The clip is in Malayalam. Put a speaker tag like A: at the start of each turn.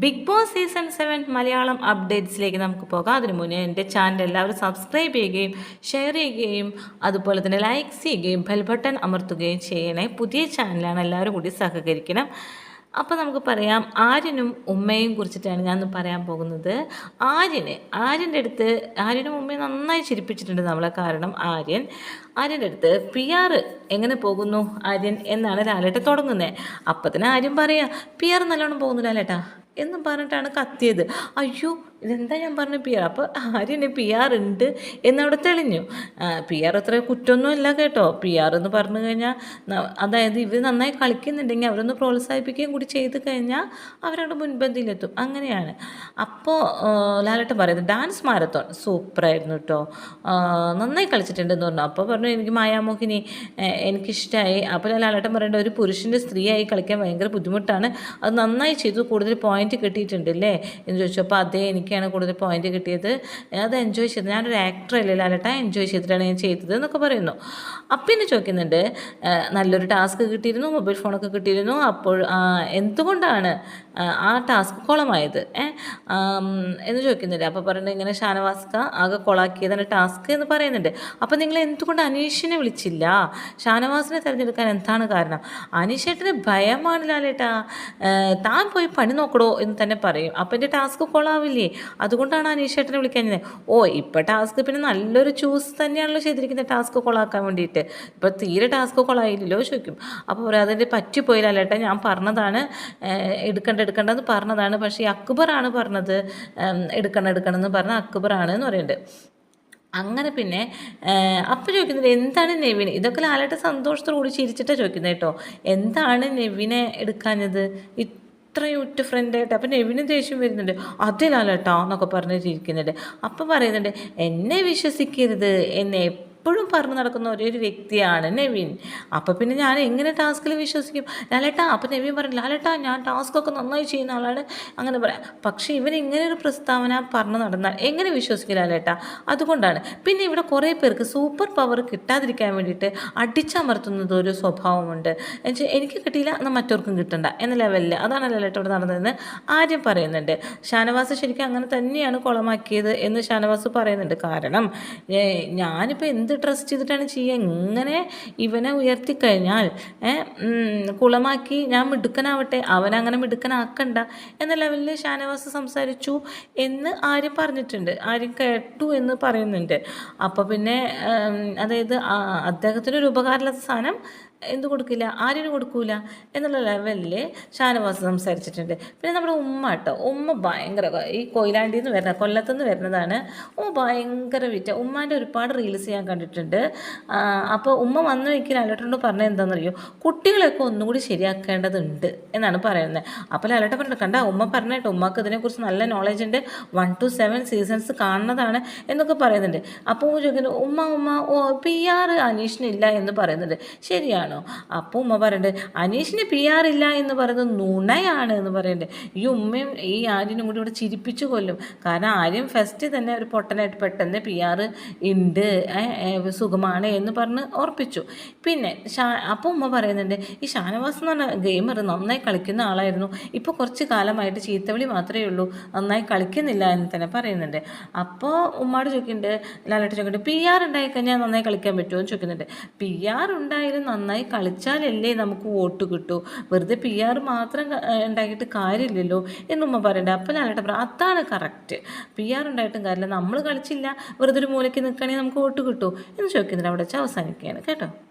A: Bigg Boss season seven Malayalam അപ്ഡേറ്റ്സിലേക്ക് നമുക്ക് പോകാം. അതിനു മുന്നേ എന്റെ ചാനൽ എല്ലാവരും സബ്സ്ക്രൈബ് ചെയ്യുകയും ഷെയർ ചെയ്യുകയും അതുപോലെ തന്നെ ലൈക്ക് ചെയ്യുകയും ബെൽ ബട്ടൺ അമർത്തുകയും ചെയ്യണേ. പുതിയ ചാനലാണ് എല്ലാവരും കൂടി സഹകരിക്കണം. അപ്പോൾ നമുക്ക് പറയാം ആര്യനും ഉമ്മയും കുറിച്ചിട്ടാണ് ഞാൻ പറയാൻ പോകുന്നത്. ആര്യന് ആര്യന്റെ അടുത്ത് ആര്യനും ഉമ്മയും നന്നായി ചിരിപ്പിച്ചിട്ടുണ്ട് നമ്മളെ കാരണം ആര്യൻ. ആര്യന്റെ അടുത്ത് പി ആർ എങ്ങനെ പോകുന്നു ആര്യൻ? എന്നാണ് ലാലേട്ട തുടങ്ങുന്നത് അപ്പം തന്നെ ആര്യൻ പറയാം പി ആർ നല്ലോണം പോകുന്നു ലാലേട്ടാ എന്നും പറഞ്ഞിട്ടാണ് കത്തിയത്. അയ്യോ ഇതെന്താ ഞാൻ പറഞ്ഞ പി ആർ അപ്പോൾ ആര്യന് പി ആർ ഉണ്ട് എന്നവിടെ തെളിഞ്ഞു. പി ആർ അത്ര കുറ്റമൊന്നുമല്ല കേട്ടോ. പി ആർ എന്ന് പറഞ്ഞു കഴിഞ്ഞാൽ അതായത് ഇവർ നന്നായി കളിക്കുന്നുണ്ടെങ്കിൽ അവരൊന്ന് പ്രോത്സാഹിപ്പിക്കുകയും കൂടി ചെയ്ത് കഴിഞ്ഞാൽ അവരവിടെ മുൻപന്തിയിലെത്തും. അങ്ങനെയാണ്. അപ്പോൾ ലാലേട്ടൻ പറയുന്നത് ഡാൻസ് മാരത്തോൺ സൂപ്പറായിരുന്നു കേട്ടോ നന്നായി കളിച്ചിട്ടുണ്ടെന്ന് പറഞ്ഞു. അപ്പോൾ പറഞ്ഞു എനിക്ക് മായാമോഹിനി എനിക്കിഷ്ടമായി അപ്പോൾ ലാലേട്ടൻ പറയേണ്ട ഒരു പുരുഷന്റെ സ്ത്രീയായി കളിക്കാൻ ഭയങ്കര ബുദ്ധിമുട്ടാണ്. അത് നന്നായി ചെയ്തു കൂടുതൽ പോയിന്റ് കിട്ടിയിട്ടുണ്ടല്ലേ എന്ന് ചോദിച്ചു. അപ്പോൾ അതേ എനിക്കാണ് കൂടുതൽ പോയിന്റ് കിട്ടിയത്. അത് എൻജോയ് ചെയ്ത് ഞാനൊരു ആക്ടർ അല്ലേ ലാലേട്ട? എൻജോയ് ചെയ്തിട്ടാണ് ഞാൻ ചെയ്തത് എന്നൊക്കെ പറയുന്നു. അപ്പം പിന്നെ ചോദിക്കുന്നുണ്ട് നല്ലൊരു ടാസ്ക് കിട്ടിയിരുന്നു മൊബൈൽ ഫോണൊക്കെ കിട്ടിയിരുന്നു. അപ്പോൾ എന്തുകൊണ്ടാണ് ആ, ടാസ്ക് കുളമായത്? എന്ന് ചോദിക്കുന്നുണ്ട്. അപ്പോൾ പറയുന്നത് ഇങ്ങനെ ഷാനവാസ്ക ആകെ കൊളാക്കിയതാണ് ടാസ്ക് എന്ന് പറയുന്നുണ്ട്. അപ്പോൾ നിങ്ങൾ എന്തുകൊണ്ട് അനീഷിനെ വിളിച്ചില്ല? ഷാനവാസിനെ തിരഞ്ഞെടുക്കാൻ എന്താണ് കാരണം? അനീഷേട്ടന് ഭയമാണ് ലാലേട്ടാ. താൻ പോയി പണി നോക്കടോ എന്ന് തന്നെ പറയും. അപ്പം എന്റെ ടാസ്ക് കൊളാവില്ലേ? അതുകൊണ്ടാണ് അനീഷേട്ടനെ വിളിക്കാൻ ഓ ഇപ്പം ടാസ്ക് പിന്നെ നല്ലൊരു ചൂസ് തന്നെയാണല്ലോ ചെയ്തിരിക്കുന്നത് ടാസ്ക് കൊളാക്കാൻ വേണ്ടിയിട്ട്. ഇപ്പം തീരെ ടാസ്ക് കൊളായില്ലല്ലോ ചോദിക്കും. അപ്പോൾ പറയാം അതിന്റെ പറ്റിപ്പോയില്ല ലേട്ടാ ഞാൻ പറഞ്ഞതാണ് എടുക്കേണ്ട എടുക്കണ്ട എടുക്കണ്ടെന്ന് പറഞ്ഞതാണ്. പക്ഷേ അക്ബറാണ് പറഞ്ഞത് എടുക്കണം എടുക്കണം എന്ന് പറഞ്ഞ അക്ബറാണ് എന്ന് പറയുന്നുണ്ട് അങ്ങനെ പിന്നെ അപ്പം ചോദിക്കുന്നത് എന്താണ് നെവിൻ? ഇതൊക്കെ ലാലേട്ട സന്തോഷത്തോടു കൂടി ചിരിച്ചിട്ടാണ് ചോദിക്കുന്നത് കേട്ടോ. എന്താണ് നെവിനെ എടുക്കാഞ്ഞത്? ഇത്രയും ഉറ്റ ഫ്രണ്ടായിട്ട് അപ്പം നെവിനും ദേഷ്യം വരുന്നുണ്ട്. അതേ ലാലേട്ടാ എന്നൊക്കെ പറഞ്ഞിട്ട് ഇരിക്കുന്നുണ്ട് അപ്പം പറയുന്നുണ്ട് എന്നെ വിശ്വസിക്കരുത്. എന്നെ എപ്പോഴും പറഞ്ഞു നടക്കുന്ന ഒരേ ഒരു വ്യക്തിയാണ് നെവിൻ. അപ്പം പിന്നെ ഞാൻ എങ്ങനെ ടാസ്കിൽ വിശ്വസിക്കും? ലാലേട്ടാ അപ്പം നെവിൻ പറഞ്ഞു ലാലേട്ടാ ഞാൻ ടാസ്കൊക്കെ നന്നായി ചെയ്യുന്ന ആളാണ്. അങ്ങനെ പറയാം. പക്ഷേ ഇവൻ ഇങ്ങനെ ഒരു പ്രസ്താവന പറഞ്ഞു നടന്നാൽ എങ്ങനെ വിശ്വസിക്കും ലാലേട്ടാ? അതുകൊണ്ടാണ്. പിന്നെ ഇവിടെ കുറേ പേർക്ക് സൂപ്പർ പവർ കിട്ടാതിരിക്കാൻ വേണ്ടിയിട്ട് അടിച്ചമർത്തുന്നത് ഒരു സ്വഭാവമുണ്ട്. എന്നുവെച്ചാൽ എനിക്ക് കിട്ടിയില്ല എന്നാൽ മറ്റവർക്കും കിട്ടണ്ട എന്ന ലെവലിൽ അതാണ് ലാലേട്ടോട് നടന്നതെന്ന് ആര്യം പറയുന്നുണ്ട്. ഷാനവാസ് ശരിക്കും അങ്ങനെ തന്നെയാണ് കുളമാക്കിയത് എന്ന് ഷാനവാസ് പറയുന്നുണ്ട്. കാരണം ഞാനിപ്പോൾ എന്ത് ട്രസ്റ്റ് ചെയ്തിട്ടാണ് ചെയ്യുക. ഇങ്ങനെ ഇവനെ ഉയർത്തിക്കഴിഞ്ഞാൽ കുളമാക്കി ഞാൻ മിടുക്കനാവട്ടെ അവനങ്ങനെ മിടുക്കനാക്കണ്ട എന്ന ലെവലിൽ ഷാനവാസ് സംസാരിച്ചു എന്ന് ആരും പറഞ്ഞിട്ടുണ്ട്. ആരും കേട്ടു എന്ന് പറയുന്നുണ്ട്. അപ്പോൾ പിന്നെ അതായത് അദ്ദേഹത്തിന്റെ ഒരു ഉപകാരമില്ലാത്ത സാധനം എന്ത് കൊടുക്കില്ല? ആരും കൊടുക്കൂല? എന്നുള്ള ലെവലിൽ ഷാനവാസ് സംസാരിച്ചിട്ടുണ്ട്. പിന്നെ നമ്മുടെ ഉമ്മ കേട്ടോ ഉമ്മ ഭയങ്കര ഈ കൊയിലാണ്ടിയിൽ നിന്ന് വരുന്ന കൊല്ലത്തുനിന്ന് വരുന്നതാണ്. ഉമ്മ ഭയങ്കര വിറ്റ. ഉമ്മാന്റെ ഒരുപാട് റീൽസ് ഞാൻ കണ്ടിട്ടുണ്ട്. അപ്പോൾ ഉമ്മ വന്നു വയ്ക്കാൻ ലാലേട്ടനോട് പറഞ്ഞത് എന്താണെന്നറിയോ കുട്ടികളെയൊക്കെ ഒന്നുകൂടി ശരിയാക്കേണ്ടതുണ്ട് എന്നാണ് പറയുന്നത് അപ്പോൾ ലാലേട്ടൻ പറഞ്ഞു കണ്ട ഉമ്മ പറഞ്ഞിട്ട് ഉമ്മക്ക് ഇതിനെക്കുറിച്ച് നല്ല നോളജ് ഉണ്ട്. വൺ ടു സെവൻ സീസൺസ് കാണുന്നതാണ് എന്നൊക്കെ പറയുന്നുണ്ട്. അപ്പോൾ ചോദിക്കുന്നു ഉമ്മ ഉമ്മ ഓ പി ആർ അനീഷിനില്ല എന്ന് പറയുന്നുണ്ട്. ശരിയാണോ. അപ്പോൾ ഉമ്മ പറയുന്നുണ്ട് അനീഷിന് പി ആർ ഇല്ല എന്ന് പറയുന്നത് നുണയാണ് എന്ന് പറയുന്നുണ്ട് ഈ ഉമ്മയും ഈ ആര്യനും കൂടി ഇവിടെ ചിരിപ്പിച്ചു കൊല്ലും. കാരണം ആര്യം ഫസ്റ്റ് തന്നെ ഒരു പൊട്ടനായിട്ട് പെട്ടെന്ന് പി ആർ ഉണ്ട് സുഖമാണ് എന്ന് പറഞ്ഞ് ഓർപ്പിച്ചു പിന്നെ ഷാ അപ്പോൾ ഉമ്മ പറയുന്നുണ്ട് ഈ ഷാനവാസ് എന്ന് പറഞ്ഞ ഗെയിമർ നന്നായി കളിക്കുന്ന ആളായിരുന്നു. ഇപ്പോൾ കുറച്ച് കാലമായിട്ട് ചീത്തവിളി മാത്രമേ ഉള്ളൂ. നന്നായി കളിക്കുന്നില്ല എന്ന് തന്നെ പറയുന്നുണ്ട്. അപ്പോൾ ഉമ്മാട് ചോദിക്കുന്നുണ്ട് ലാലേട്ട് ചോദിക്കുന്നുണ്ട് പി ആർ ഉണ്ടായിക്കഴിഞ്ഞാൽ നന്നായി കളിക്കാൻ പറ്റുമോ? എന്ന് ചോദിക്കുന്നുണ്ട്. പി ആർ ഉണ്ടായാലും നന്നായി കളിച്ചാലല്ലേ നമുക്ക് വോട്ട് കിട്ടൂ? വെറുതെ പി ആർ മാത്രം ഉണ്ടാക്കിയിട്ട് കാര്യമില്ലല്ലോ എന്നുമ്മ പറയണ്ടേ. അപ്പം ലാലേട്ട പറയാം അതാണ് കറക്റ്റ് പി ആർ ഉണ്ടായിട്ടും കാര്യമില്ല. നമ്മൾ കളിച്ചില്ല. വെറുതെ ഒരു മൂലയ്ക്ക് നിൽക്കുകയാണെങ്കിൽ നമുക്ക് വോട്ട് കിട്ടൂ എന്ന് ചോദിക്കുന്നുണ്ട്. അവിടെ വെച്ച് അവസാനിക്കുകയാണ്. കേട്ടോ?